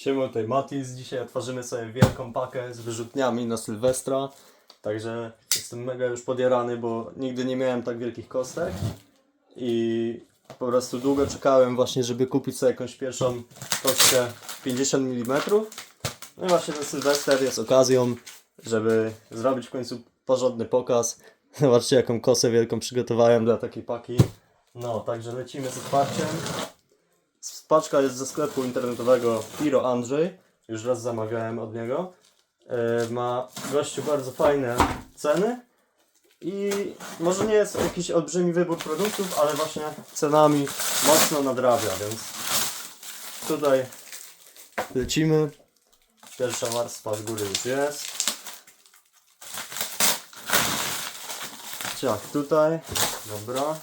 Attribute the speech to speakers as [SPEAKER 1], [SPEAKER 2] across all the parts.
[SPEAKER 1] Siema, tutaj Matis. Dzisiaj otworzymy sobie wielką pakę z wyrzutniami na Sylwestra. Także jestem mega już podjarany, bo nigdy nie miałem tak wielkich kostek. I po prostu długo czekałem właśnie, żeby kupić sobie jakąś pierwszą kostkę 50 mm. No i właśnie ten Sylwester jest okazją, żeby zrobić w końcu porządny pokaz. Zobaczcie jaką kosę wielką przygotowałem dla takiej paki. No, także lecimy z otwarciem. Paczka jest ze sklepu internetowego Piro Andrzej. Już raz zamawiałem od niego. E, Ma gościu bardzo fajne ceny. I może nie jest jakiś olbrzymi wybór produktów, ale właśnie cenami mocno nadrabia, więc tutaj lecimy. Pierwsza warstwa z góry już jest. Ciach tutaj. Dobra.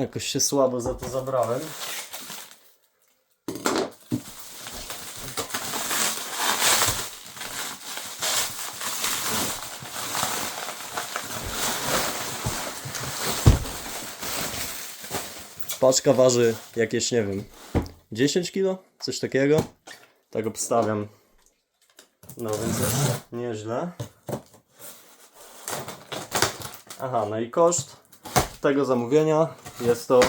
[SPEAKER 1] Jakoś się słabo za to zabrałem. Paczka waży jakieś, nie wiem, 10 kg? Coś takiego. Tak obstawiam. No więc nieźle. Aha, no i koszt tego zamówienia jest to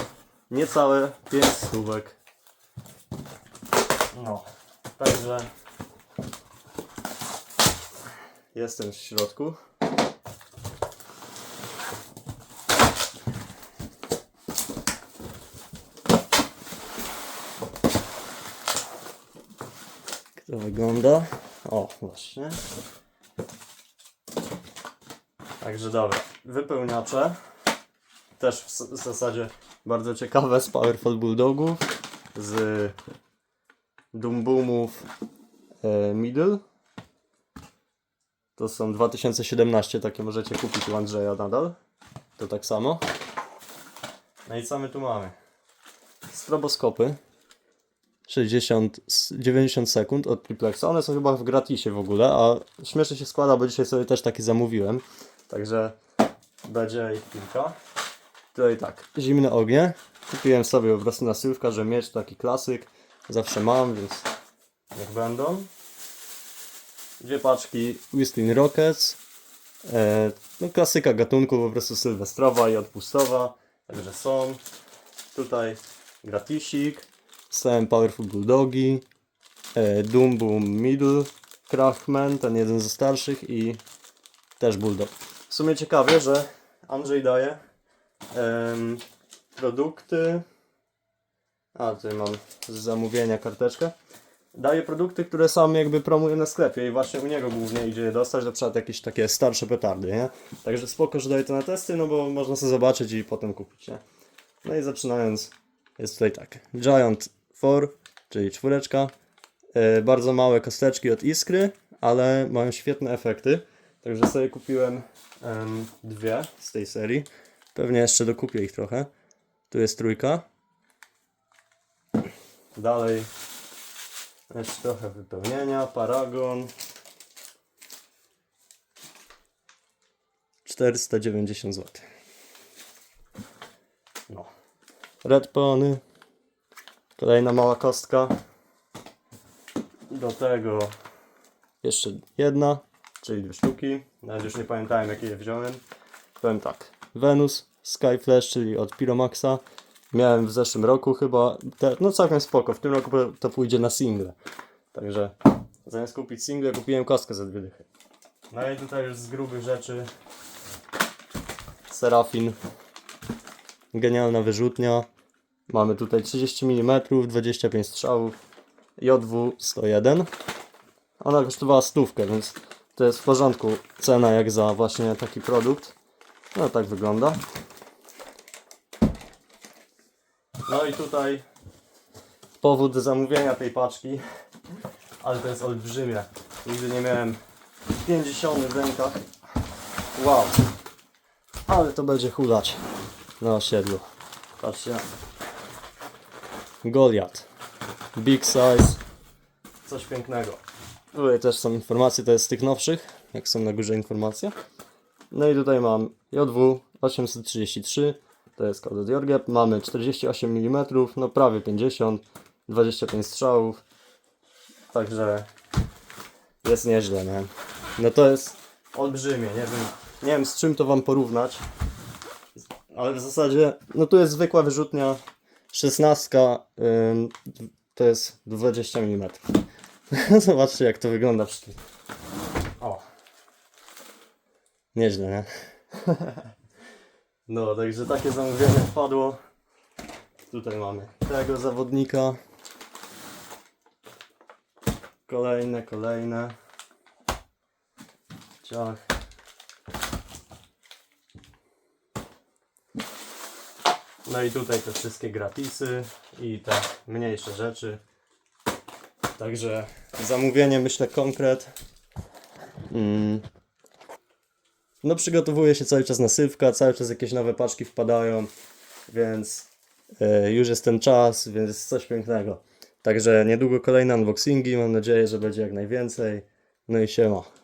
[SPEAKER 1] niecałe 5 stówek. No, także jestem w środku. Jak to wygląda? O, właśnie. Także dobra, wypełniacze też w zasadzie bardzo ciekawe z Powerful Bulldogów, z Dumboomów e, Middle. To są 2017, takie możecie kupić u Andrzeja nadal. To tak samo. No i co my tu mamy? Stroboskopy. 60, s- 90 sekund od triplexa. One są chyba w gratisie w ogóle, a śmiesznie się składa, bo dzisiaj sobie też takie zamówiłem. Także będzie ich kilka. Tutaj tak, zimne ognie. Kupiłem sobie po prostu na sylwka, że miecz taki klasyk. Zawsze mam, więc niech będą. Dwie paczki Whistling Rockets. E, no klasyka gatunku po prostu sylwestrowa i odpustowa. Także są. Tutaj gratisik. Stałem Powerful Bulldogi. E, Doom Boom Middle. Craftman, ten jeden ze starszych i też Bulldog. W sumie ciekawie, że Andrzej daje produkty. A, tutaj mam z zamówienia karteczkę. Daje produkty, które sam jakby promuje na sklepie i właśnie u niego głównie idzie je dostać, na przykład jakieś takie starsze petardy, nie? Także spoko, że daje to na testy, no bo można sobie zobaczyć i potem kupić, nie? No i zaczynając, jest tutaj tak. Giant 4, czyli czwóreczka. E, bardzo małe kosteczki od Iskry, ale mają świetne efekty. Także sobie kupiłem em, dwie z tej serii. Pewnie jeszcze dokupię ich trochę. Tu jest trójka. Dalej jeszcze trochę wypełnienia. Paragon. 490 zł. No. Red Pony. Kolejna mała kostka. Do tego jeszcze jedna, czyli dwie sztuki. Nawet już nie pamiętałem jakie je wziąłem. Powiem tak. Venus, Skyflash, czyli od Piromaxa. Miałem w zeszłym roku chyba. Te, no całkiem spoko. W tym roku to pójdzie na single. Także zamiast kupić single, kupiłem kostkę za dwie dychy. No i tutaj już z grubych rzeczy Serafin. Genialna wyrzutnia. Mamy tutaj 30 mm, 25 strzałów. JW 101. Ona kosztowała stówkę, więc to jest w porządku cena jak za właśnie taki produkt. No tak wygląda. No i tutaj powód zamówienia tej paczki, ale to jest olbrzymie. Nigdy nie miałem 50 w rękach. Wow. Ale to będzie hulać na osiedlu. Patrzcie. Goliat. Big size. Coś pięknego. Tutaj też są informacje, to jest z tych nowszych, jak są na górze informacje. No i tutaj mam JW 833, to jest kod od Jorgep. Mamy 48 mm, no prawie 50, 25 strzałów. Także jest nieźle, nie? No to jest olbrzymie, nie wiem, nie wiem z czym to wam porównać. Ale w zasadzie, no tu jest zwykła wyrzutnia 16, ym, to jest 20 mm. Zobaczcie jak to wygląda przy tym. Nieźle, nie? No, także takie zamówienie wpadło. Tutaj mamy tego zawodnika. Kolejne, kolejne. Ciach. No i tutaj te wszystkie gratisy i te mniejsze rzeczy. Także zamówienie myślę konkret. Mm. No przygotowuje się cały czas na sylwka, cały czas jakieś nowe paczki wpadają, więc e, już jest ten czas, więc jest coś pięknego. Także niedługo kolejne unboxingi, mam nadzieję, że będzie jak najwięcej. No i siema.